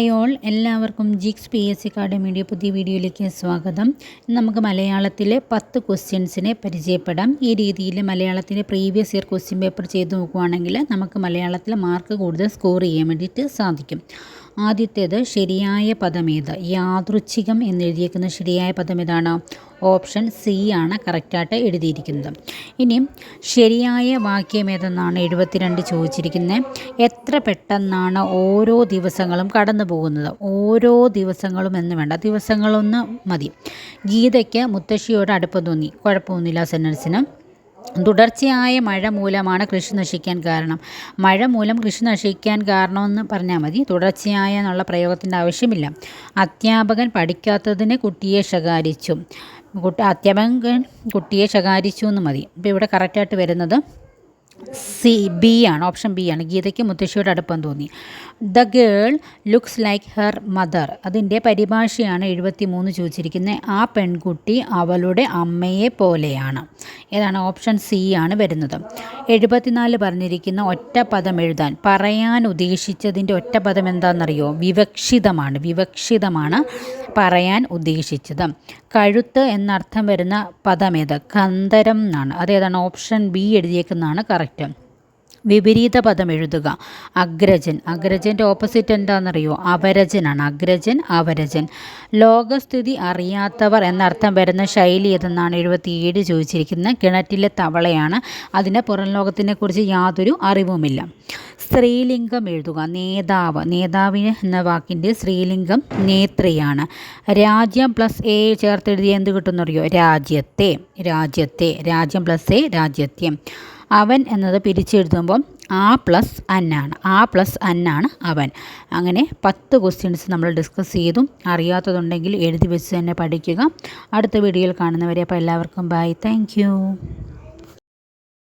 Hi all. എല്ലാവർക്കും ജിക്സ് P S C അക്കാഡമിയുടെ പുതിയ വീഡിയോയിലേക്ക് സ്വാഗതം. ഇന്ന് നമുക്ക് മലയാളത്തിലെ പത്ത് ക്വസ്റ്റ്യൻസിനെ പരിചയപ്പെടാം. ഈ രീതിയിൽ മലയാളത്തിന്റെ പ്രീവിയസ് ഇയർ ക്വസ്റ്റ്യൻ പേപ്പർ ചെയ്ത് നോക്കുകയാണെങ്കിൽ നമുക്ക് മലയാളത്തിൽ മാർക്ക് കൂടുതൽ സ്കോർ ചെയ്യാൻ വേണ്ടിയിട്ട് സാധിക്കും. ആദ്യത്തേത് ശരിയായ പദമേത് യാദൃച്ഛികം എന്നെഴുതിയേക്കുന്ന ശരിയായ പദം ഏതാണ്? ഓപ്ഷൻ സി ആണ് കറക്റ്റായിട്ട് എഴുതിയിരിക്കുന്നത്. ഇനി ശരിയായ വാക്യം ഏതെന്നാണ് എഴുപത്തിരണ്ട് ചോദിച്ചിരിക്കുന്നത് എത്ര പെട്ടെന്നാണ് ഓരോ ദിവസങ്ങളും കടന്നു പോകുന്നത്? ഓരോ ദിവസങ്ങളും എന്ന് വേണ്ട. ദിവസങ്ങളൊന്ന് മതി. ഗീതയ്ക്ക് മുത്തശ്ശിയോട് അടുപ്പം തോന്നി. കുഴപ്പമൊന്നുമില്ല സെന്റൻസിന് തുടർച്ചയായ മഴ മൂലമാണ് കൃഷി നശിക്കാൻ കാരണം. മഴ മൂലം കൃഷി നശിക്കാൻ കാരണമെന്ന് പറഞ്ഞാൽ മതി. തുടർച്ചയായ എന്നുള്ള പ്രയോഗത്തിന്റെ ആവശ്യമില്ല. അധ്യാപകൻ പഠിക്കാത്തതിന് കുട്ടിയെ ശകാരിച്ചു. കുട്ടി അധ്യാപകൻ കുട്ടിയെ ശകാരിച്ചു എന്ന് മതി. ഇപ്പോൾ ഇവിടെ കറക്റ്റായിട്ട് വരുന്നത് സി ബി ആണ് ഓപ്ഷൻ ബി ആണ്. ഗീതയ്ക്ക് മുത്തശ്ശിയോട് അടുപ്പം തോന്നി. The girl looks like her mother. അതിന്റെ പരിഭാഷയാണ് എഴുപത്തി മൂന്ന് ചോദിച്ചിരിക്കുന്നത്. ആ പെൺകുട്ടി അവളുടെ അമ്മയെ പോലെയാണ്. ഏതാണ്? ഓപ്ഷൻ സി ആണ് വരുന്നത്. എഴുപത്തിനാല് പറഞ്ഞിരിക്കുന്ന ഒറ്റ പദം എഴുതാൻ. പറയാൻ ഉദ്ദേശിച്ചതിന്റെ ഒറ്റ പദം എന്താണെന്നറിയോ? വിവക്ഷിതമാണ്. വിവക്ഷിതമാണ് പറയാൻ ഉദ്ദേശിച്ചത്. കഴുത്ത് എന്നർത്ഥം വരുന്ന പദം ഏത്? കന്തരം എന്നാണ്. അതേതാണ്? ഓപ്ഷൻ ബി എഴുതിയേക്കുന്നതാണ്. കറക്റ്റ്. വിപരീത പദം എഴുതുക. അഗ്രജൻ. അഗ്രജന്റെ ഓപ്പോസിറ്റ് എന്താണെന്നറിയോ അവരജനാണ്. അഗ്രജൻ അവരജൻ. ലോകസ്ഥിതി അറിയാത്തവർ എന്നർത്ഥം വരുന്ന ശൈലി ഏതെന്നാണ് എഴുപത്തിയേഴ് ചോദിച്ചിരിക്കുന്നത്. കിണറ്റിലെ തവളയാണ്. അതിന് പുറം ലോകത്തിനെക്കുറിച്ച് യാതൊരു അറിവുമില്ല. സ്ത്രീലിംഗം എഴുതുക. നേതാവ്. നേതാവിന് എന്ന വാക്കിന്റെ സ്ത്രീലിംഗം നേത്രിയാണ്. രാജ്യം പ്ലസ് എ ചേർത്തെഴുതിയ എന്ത് കിട്ടുന്നറിയോ? രാജ്യത്തെ. രാജ്യത്തെ. രാജ്യം പ്ലസ് എ രാജ്യത്തെ അവൻ എന്നത് പിരിച്ചെഴുതുമ്പം ആ പ്ലസ് അന്നാണ് ആ പ്ലസ് അന്നാണ് അവൻ. അങ്ങനെ പത്ത് ക്വസ്റ്റ്യൻസ് നമ്മൾ ഡിസ്കസ് ചെയ്തു. അറിയാത്തതുണ്ടെങ്കിൽ എഴുതി വെച്ച് തന്നെ പഠിക്കുക. അടുത്ത വീഡിയോയിൽ കാണുന്നവരെ അപ്പോൾ എല്ലാവർക്കും ബൈ താങ്ക്